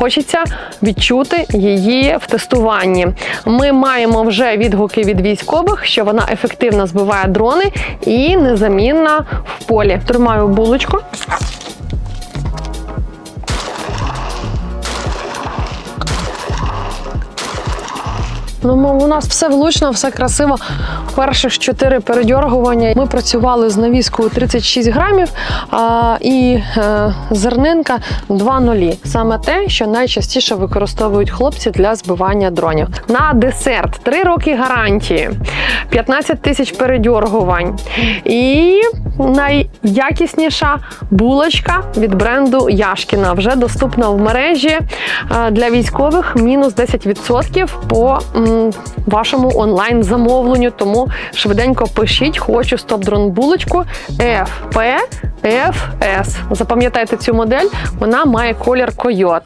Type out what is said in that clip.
хочеться відчути її в тестуванні. Ми маємо вже відгуки від військових, що вона ефективно збиває дрони і незамінна в полі. Тримаю булочку. Ну, м- у нас все влучно, все красиво. Перші ж чотири передьоргування. Ми працювали з навіскою 36 грамів а, і е, зернинка 2 нулі. Саме те, що найчастіше використовують хлопці для збивання дронів. На десерт 3 роки гарантії, 15 тисяч передьоргувань і найякісніша булочка від бренду Яшкіна вже доступна в мережі е, для військових мінус 10% по вашому онлайн замовленню. Тому швиденько пишіть, хочу стоп-дрон булочку FPFS. Запам'ятайте цю модель, вона має колір койот.